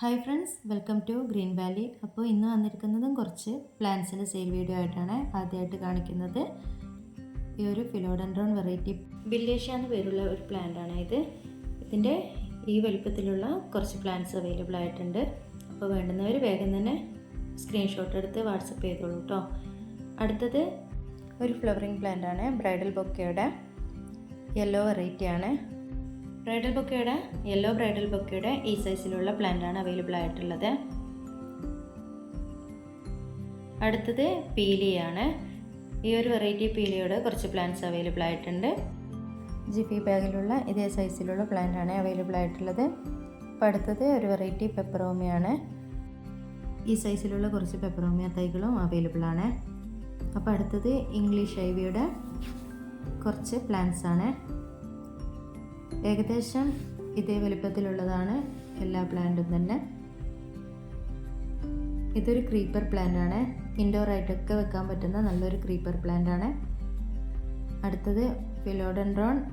Hi friends welcome to Green Valley അപ്പോൾ ഇന്ന് വന്നിരിക്കുന്നതും കുറച്ച് പ്ലാന്റ്സിന്റെ സെയിൽ വീഡിയോ ആയിട്ടാണ് ആദ്യമായിട്ട് കാണിക്കുന്നത്. ഈ ഒരു ഫിലോഡൻഡ്രോൺ വെറൈറ്റി ബില്ലേഷ്യ എന്ന് പേരുള്ള ഒരു പ്ലാന്റ് ആണ് ഇത്. ഇതിന്റെ ഈ വലുപ്പത്തിലുള്ള കുറച്ച് പ്ലാന്റ്സ് അവൈലബിൾ ആയിട്ടുണ്ട്. അപ്പോൾ വേണ്ടുന്നവർ വേഗം തന്നെ സ്ക്രീൻഷോട്ട് എടുത്ത് വാട്സപ്പ് ചെയ്തോളൂ കേട്ടോ അടുത്തത് ഒരു ഫ്ലവറിങ് പ്ലാന്റ് ആണ് ബ്രൈഡൽ ബൊക്കയുടെ യെല്ലോ വെറൈറ്റി ആണ്. ബ്രൈഡൽ ബൊക്കയുടെ യെല്ലോ ബ്രൈഡൽ ബൊക്കയുടെ ഈ സൈസിലുള്ള പ്ലാന്റ് ആണ് അവൈലബിൾ ആയിട്ടുള്ളത്. അടുത്തത് പീലിയാണ് ഈ ഒരു വെറൈറ്റി പീലിയുടെ കുറച്ച് പ്ലാന്റ്സ് അവൈലബിൾ ആയിട്ടുണ്ട്. ജിഫി ബാഗിലുള്ള ഇതേ സൈസിലുള്ള പ്ലാന്റ് ആണ് അവൈലബിൾ ആയിട്ടുള്ളത്. അപ്പോൾ അടുത്തത് ഒരു വെറൈറ്റി പെപ്പറോമിയാണ് ഈ സൈസിലുള്ള കുറച്ച് പെപ്പറോമിയ തൈകളും അവൈലബിൾ ആണ്. അപ്പോൾ അടുത്തത് ഇംഗ്ലീഷ് ഐവിയുടെ കുറച്ച് പ്ലാന്റ്സ് ആണ്. ഏകദേശം ഇതേ വലിപ്പത്തിലുള്ളതാണ് എല്ലാ പ്ലാന്റും തന്നെ. ഇതൊരു ക്രീപ്പർ പ്ലാന്റ് ആണ്. ഇൻഡോർ ആയിട്ടൊക്കെ വെക്കാൻ പറ്റുന്ന നല്ലൊരു ക്രീപ്പർ പ്ലാന്റ് ആണ്. അടുത്തത് ഫിലോഡൻഡ്രോൺ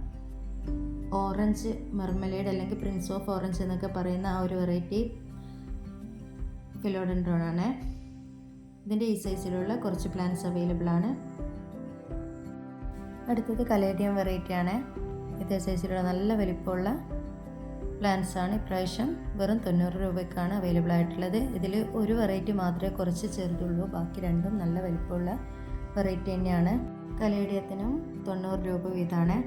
ഓറഞ്ച് മെർമലേഡ് അല്ലെങ്കിൽ പ്രിൻസ് ഓഫ് ഓറഞ്ച് എന്നൊക്കെ പറയുന്ന ആ ഒരു വെറൈറ്റി ഫിലോഡൻഡ്രോൺ ആണ്. ഇതിന്റെ ഈ സൈസിലുള്ള കുറച്ച് പ്ലാന്റ്സ് അവൈലബിൾ ആണ്. അടുത്തത് കലേഡിയം വെറൈറ്റി ആണ്. ഇതേ സൈസിലുള്ള നല്ല വലിപ്പമുള്ള പ്ലാന്റ്സ് ആണ് ഇപ്രാവശ്യം വെറും തൊണ്ണൂറ് രൂപയ്ക്കാണ് അവൈലബിൾ ആയിട്ടുള്ളത്. ഇതിൽ ഒരു വെറൈറ്റി മാത്രമേ കുറച്ച് ചെറുതുള്ളൂ. ബാക്കി രണ്ടും നല്ല വലിപ്പമുള്ള വെറൈറ്റി തന്നെയാണ്. കലേഡിയത്തിനും തൊണ്ണൂറ് രൂപ വീതമാണ്.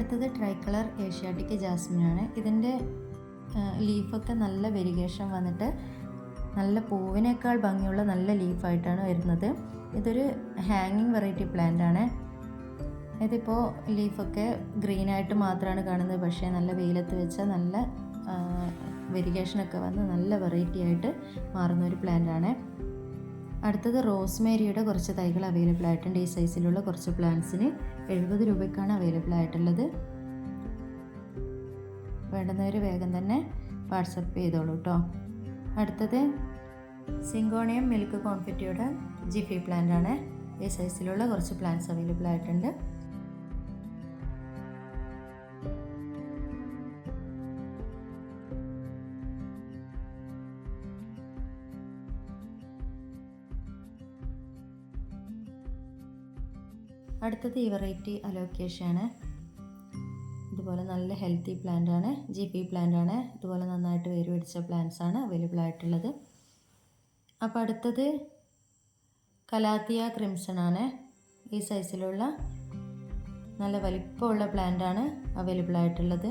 അടുത്തത് ട്രൈ കളർ ഏഷ്യാറ്റിക് ജാസ്മിനാണ്. ഇതിന്റെ ലീഫൊക്കെ നല്ല വെരിഗേഷൻ വന്നിട്ട് നല്ല പൂവിനേക്കാൾ ഭംഗിയുള്ള നല്ല ലീഫായിട്ടാണ് വരുന്നത്. ഇതൊരു ഹാങ്ങിങ് വെറൈറ്റി പ്ലാന്റ് ആണ് ഇതിപ്പോൾ ലീഫൊക്കെ ഗ്രീനായിട്ട് മാത്രമാണ് കാണുന്നത്. പക്ഷേ നല്ല വെയിലത്ത് വെച്ചാൽ നല്ല വെരിഗേഷനൊക്കെ വന്ന് നല്ല വെറൈറ്റി ആയിട്ട് മാറുന്ന ഒരു പ്ലാന്റ് ആണ് അടുത്തത് റോസ്മേരിയുടെ കുറച്ച് തൈകൾ അവൈലബിൾ ആയിട്ടുണ്ട്. ഈ സൈസിലുള്ള കുറച്ച് പ്ലാന്റ്സിന് എഴുപത് രൂപയ്ക്കാണ് അവൈലബിൾ ആയിട്ടുള്ളത്. വേണ്ടുന്നവർ വേഗം തന്നെ വാട്സപ്പ് ചെയ്തോളൂ കേട്ടോ അടുത്തത് സിങ്കോണിയം മിൽക്ക് കോൺഫിറ്റിയുടെ ജിഫി പ്ലാന്റ് ആണ് ഈ സൈസിലുള്ള കുറച്ച് പ്ലാന്റ്സ് അവൈലബിൾ ആയിട്ടുണ്ട്. അടുത്തത് ഈ വെറൈറ്റി അലോക്കേഷയാണ്. ഇതുപോലെ നല്ല ഹെൽത്തി പ്ലാന്റ് ആണ് ജി പി പ്ലാന്റ് ആണ് ഇതുപോലെ നന്നായിട്ട് വേര് പിടിച്ച പ്ലാന്റ്സ് ആണ് അവൈലബിൾ ആയിട്ടുള്ളത്. അപ്പോൾ അടുത്തത് കലാത്തിയ ക്രിംസൺ ആണ് ഈ സൈസിലുള്ള നല്ല വലിപ്പമുള്ള പ്ലാന്റ് ആണ് അവൈലബിൾ ആയിട്ടുള്ളത്.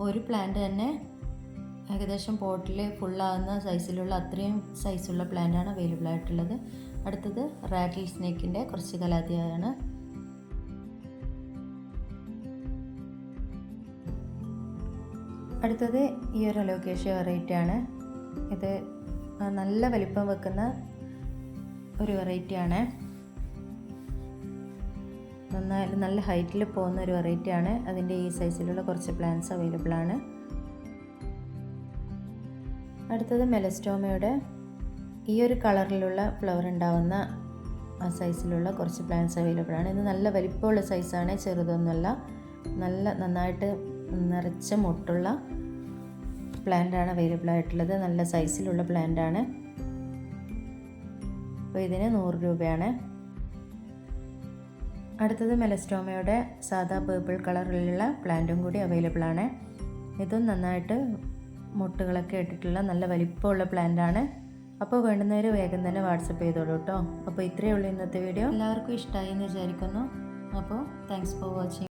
ഒരു പ്ലാന്റ് തന്നെ ഏകദേശം പോട്ടിൽ ഫുള്ളാകുന്ന സൈസിലുള്ള അത്രയും സൈസുള്ള പ്ലാന്റാണ് അവൈലബിൾ ആയിട്ടുള്ളത്. അടുത്തത് റാറ്റിൽ സ്നേക്കിന്റെ കുറച്ച് കലാതിയാണ്. അടുത്തത് ഈ ഒരു അലോക്കേഷ്യ വെറൈറ്റി ആണ്. ഇത് നല്ല വലിപ്പം വെക്കുന്ന ഒരു വെറൈറ്റി ആണ്. നന്നായി നല്ല ഹൈറ്റിൽ പോകുന്ന ഒരു വെറൈറ്റി ആണ്. അതിന്റെ ഈ സൈസിലുള്ള കുറച്ച് പ്ലാന്റ്സ് അവൈലബിൾ ആണ്. അടുത്തത് മെലസ്റ്റോമയുടെ ഈ ഒരു കളറിലുള്ള ഫ്ലവർ ഉണ്ടാവുന്ന ആ സൈസിലുള്ള കുറച്ച് പ്ലാന്റ്സ് അവൈലബിൾ ആണ്. ഇത് നല്ല വലിപ്പമുള്ള സൈസാണ് ചെറുതൊന്നുമല്ല. നല്ല നന്നായിട്ട് നിറച്ച മുട്ടുള്ള പ്ലാന്റാണ് അവൈലബിൾ ആയിട്ടുള്ളത്. നല്ല സൈസിലുള്ള പ്ലാന്റാണ് അപ്പോൾ ഇതിന് നൂറ് രൂപയാണ്. അടുത്തത് മെലസ്റ്റോമയുടെ സാധാ പേർപ്പിൾ കളറിലുള്ള പ്ലാന്റും കൂടി അവൈലബിൾ ആണ്. ഇതും നന്നായിട്ട് മുട്ടുകളൊക്കെ ഇട്ടിട്ടുള്ള നല്ല വലിപ്പമുള്ള പ്ലാന്റ് ആണ് അപ്പോൾ വേണ്ടുന്നവർ വേഗം തന്നെ വാട്സപ്പ് ചെയ്തോളൂ കേട്ടോ. അപ്പോൾ ഇത്രയേ ഉള്ളൂ ഇന്നത്തെ വീഡിയോ. എല്ലാവർക്കും ഇഷ്ടമായി എന്ന് വിചാരിക്കുന്നു. അപ്പോൾ താങ്ക്സ് ഫോർ വാച്ചിങ്